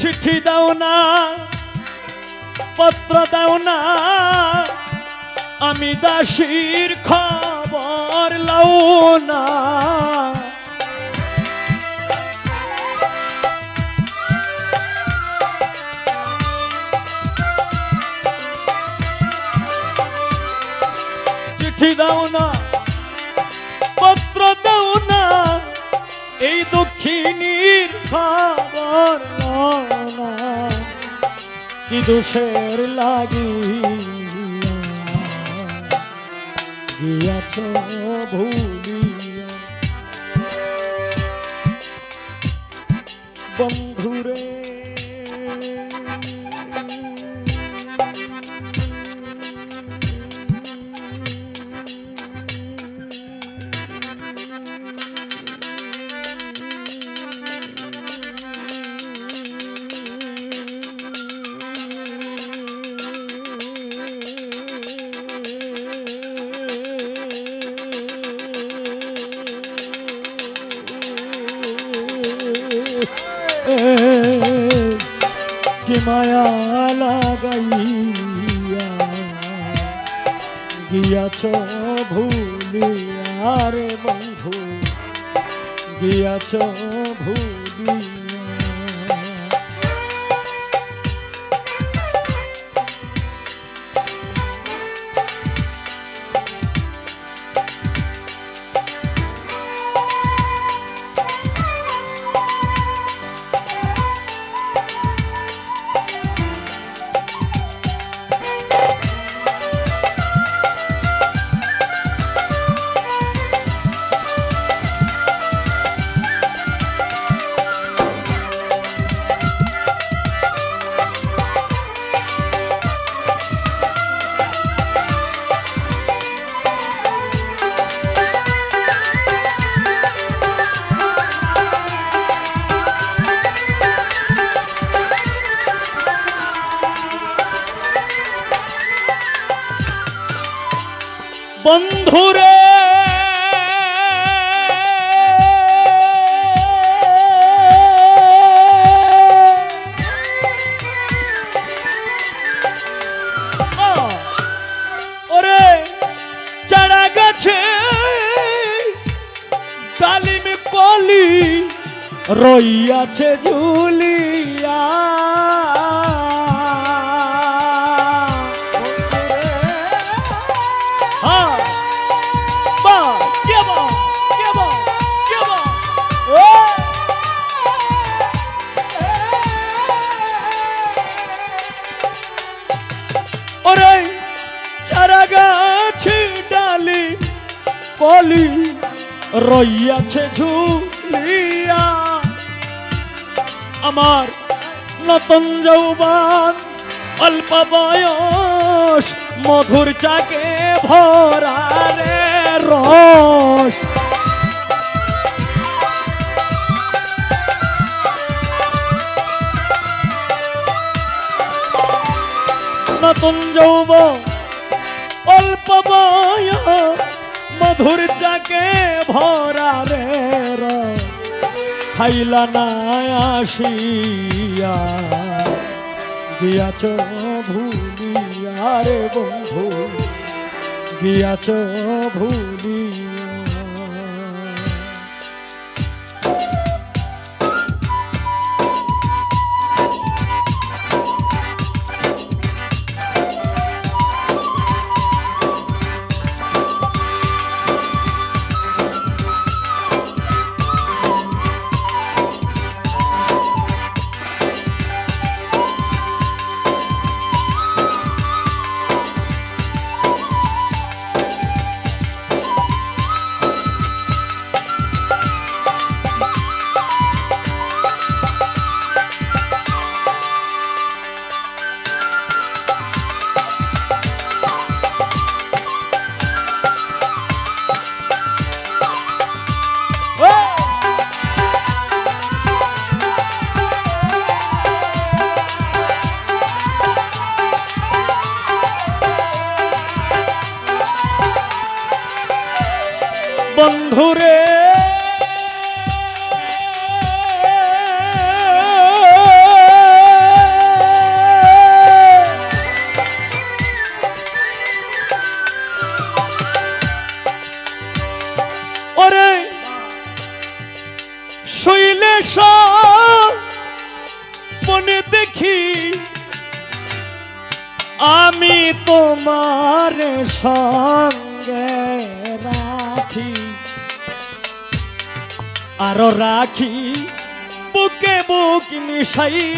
চিঠি দাও না পত্র দাও না আমি দাসীর খবর লও না। দাও না পত্র দাও না এই দক্ষিণীর খবর কি দোষের লাগিয়া গিয়াছ বন্ধুরে কি মায়া লাগাইয়া গিয়াছ ভুলিয়া রে বন্ধু গিয়াছ ভুলিয়া বন্ধুরে। ওরে চারা গাছে ডালিম কলি রইয়াছে ঝুলিয়া রইয়াছে ঝুলিয়া। আমার নতুন যৌবান, অল্প বয়স, মধুর চাকে ভরা রে রস। নতুন যৌব অল্প বয়স মধুর চাকে ভরা রে খাইলা না আসিয়া। গিয়াছ ভুলিয়া রে বন্ধু দিয়াছ ভুলিয়া বন্ধুরে। ওরে শৈলে মনে দেখি আমি তোমার সঙ্গে। আরও রাখি বুকে বুক মিশাইয়া।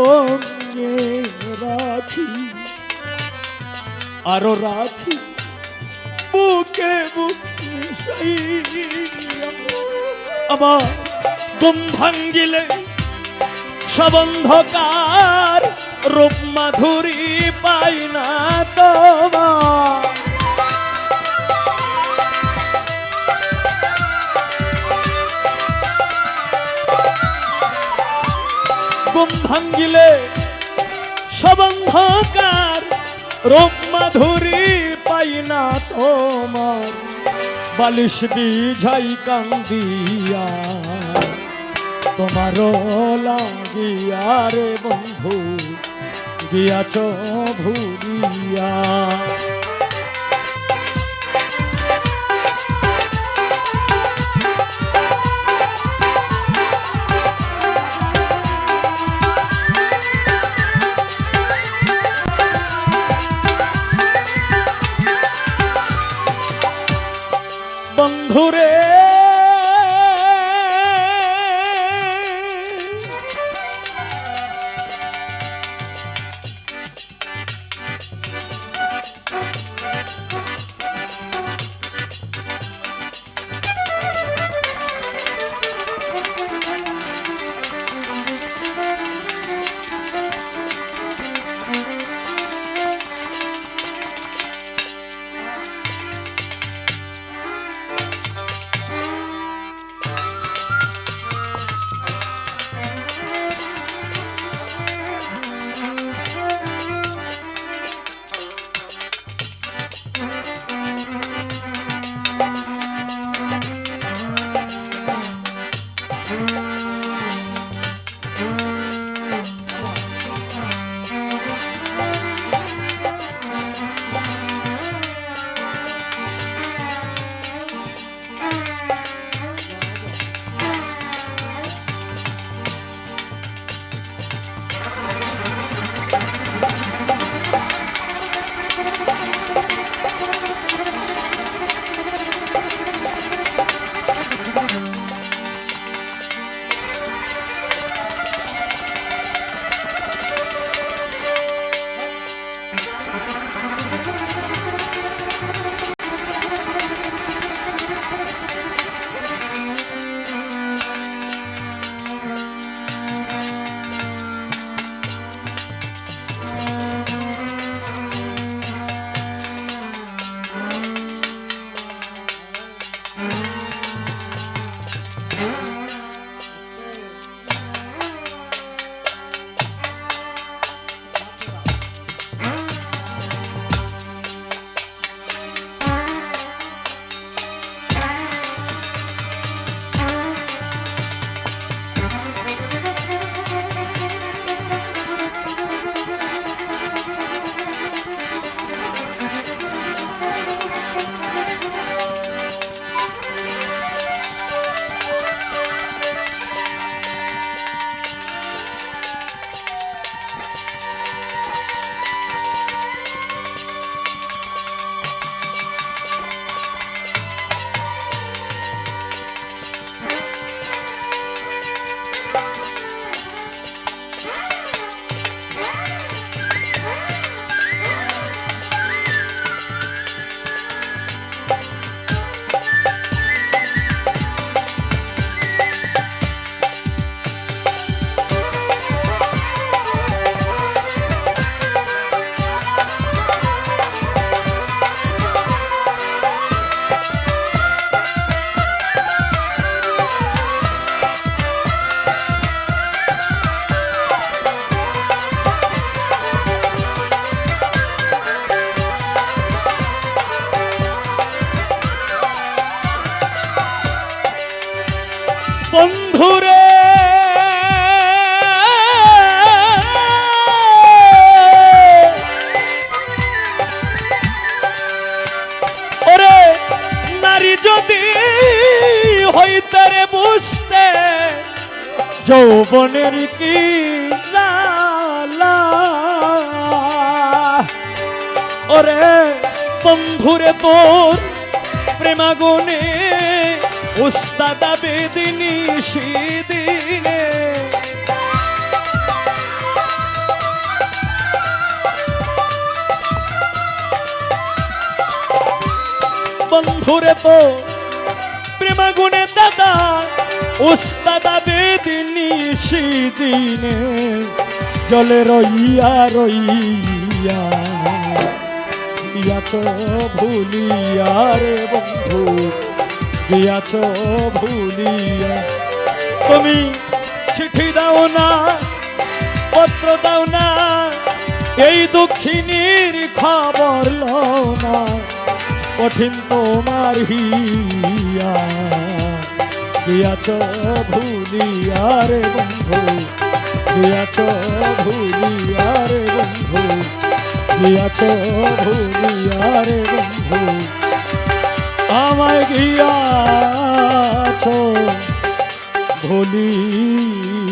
সঙ্গে রাখি, আরও রাখি, বুকে বুকে। আমার ঘুম ভাঙ্গিলে সবন্ধকার রূপ মাধুরী পাই না তোমার ভাঙ্গিলে সবন্ধকার রূপ মাধুরী পাই না তোমার। বালিশ বিঝাই কান্দিয়া, তোমারও লাগিয়া রে বন্ধু, গিয়াছ ভুলিয়া। বন্ধুরে যদি হইতে রে বুঝতে যৌবনের কি জালা ওরে বন্ধুরে তোর প্রেমাগুনে উস্তাদা বেদিনী সিদিনে বন্ধুরে তো প্রেমাগুনে দাদা, উস্তাদা বেদিনী সিদিনে জলে রইয়া রইয়া গিয়াছ ভুলিয়া রে বন্ধু গিয়াছ ভুলিয়া। তুমি চিঠি দাও না, পত্র দাও না, এই দুঃখিনীর খবর লও না। কঠিন তোমার হিয়া। গিয়াছ ভুলিয়া রে বন্ধু গিয়াছ ভুলিয়া রে বন্ধু গিয়াছ ভুলিয়া রে বন্ধু, আমায় গিয়াছ, ভুলিয়া